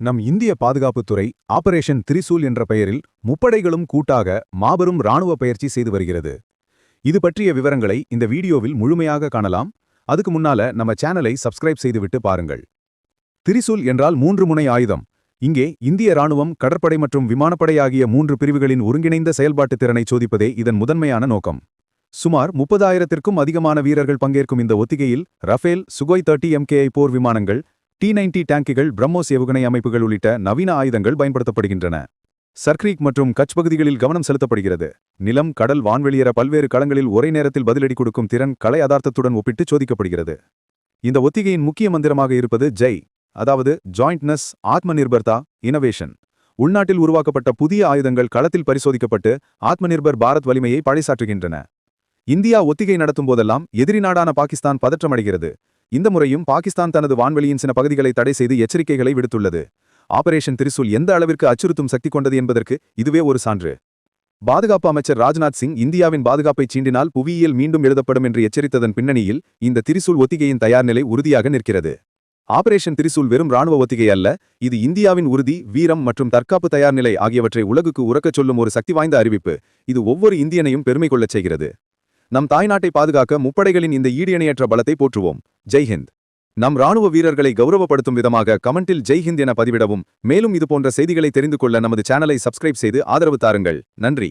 நம் இந்திய பாதுகாப்புத்துறை ஆபரேஷன் திரிசூல் என்ற பெயரில் முப்படைகளும் கூட்டாக மாபெரும் இராணுவ பயிற்சி செய்து வருகிறது. இது பற்றிய விவரங்களை இந்த வீடியோவில் முழுமையாக காணலாம். அதுக்கு முன்னால நம்ம சேனலை சப்ஸ்கிரைப் செய்துவிட்டு பாருங்கள். திரிசூல் என்றால் மூன்று முனை ஆயுதம். இங்கே இந்திய ராணுவம் கடற்படை மற்றும் விமானப்படை ஆகிய மூன்று பிரிவுகளின் ஒருங்கிணைந்த செயல்பாட்டு திறனை சோதிப்பதே இதன் முதன்மையான நோக்கம். சுமார் முப்பதாயிரத்திற்கும் அதிகமான வீரர்கள் பங்கேற்கும் இந்த ஒத்திகையில் ரஃபேல் சுகோய் தேர்ட்டி எம்கேஐ போர் விமானங்கள் டி நைன்டி டேங்கிகள் பிரம்மோஸ் ஏவுகணை அமைப்புகள் உள்ளிட்ட நவீன ஆயுதங்கள் பயன்படுத்தப்படுகின்றன. சர்க்ரீக் மற்றும் கட்ச் பகுதிகளில் கவனம் செலுத்தப்படுகிறது. நிலம் கடல் வான்வெளியேற பல்வேறு களங்களில் ஒரே நேரத்தில் பதிலடி கொடுக்கும் திறன் கலை அதார்த்தத்துடன் ஒப்பிட்டு சோதிக்கப்படுகிறது. இந்த ஒத்திகையின் முக்கிய மந்திரமாக இருப்பது ஜெய் அதாவது ஜாயிண்ட்னஸ் ஆத்ம நிர்பர்தா இனோவேஷன் உள்நாட்டில் உருவாக்கப்பட்ட புதிய ஆயுதங்கள் களத்தில் பரிசோதிக்கப்பட்டு ஆத்மநிர்பர் பாரத் வலிமையை பழைசாற்றுகின்றன இந்தியா ஒத்திகை நடத்தும் போதெல்லாம் எதிரி நாடான பாகிஸ்தான் பதற்றமடைகிறது இந்த முறையும் பாகிஸ்தான் தனது வான்வெளியின் சில பகுதிகளை தடை செய்து எச்சரிக்கைகளை விடுத்துள்ளது. ஆபரேஷன் திரிசூல் எந்த அளவிற்கு அச்சுறுத்தும் சக்தி கொண்டது என்பதற்கு இதுவே ஒரு சான்று. பாதுகாப்பு அமைச்சர் ராஜ்நாத் சிங் இந்தியாவின் பாதுகாப்பை சீண்டினால் புவியியல் மீண்டும் எழுதப்படும் என்று எச்சரித்ததன் பின்னணியில் இந்த திரிசூல் ஒத்திகையின் தயார் நிலை உறுதியாக நிற்கிறது. ஆபரேஷன் திரிசூல் வெறும் ராணுவ ஒத்திகை அல்ல இது இந்தியாவின் உறுதி வீரம் மற்றும் தற்காப்பு தயார் நிலை ஆகியவற்றை உலகுக்கு உறக்கச் சொல்லும் ஒரு சக்தி வாய்ந்த அறிவிப்பு. இது ஒவ்வொரு இந்தியனையும் பெருமை கொள்ளச் செய்கிறது. நம் தாய்நாட்டை பாதுகாக்க முப்படைகளின் இந்த ஈடியணையற்ற பலத்தை போற்றுவோம். ஜெய்ஹிந்த் நம் ராணுவ வீரர்களை கௌரவப்படுத்தும் விதமாக கமெண்டில் ஜெய்ஹிந்த் என பதிவிடவும். மேலும் இதுபோன்ற செய்திகளை தெரிந்து கொள்ள நமது சேனலை சப்ஸ்கிரைப் செய்து ஆதரவு தாருங்கள். நன்றி.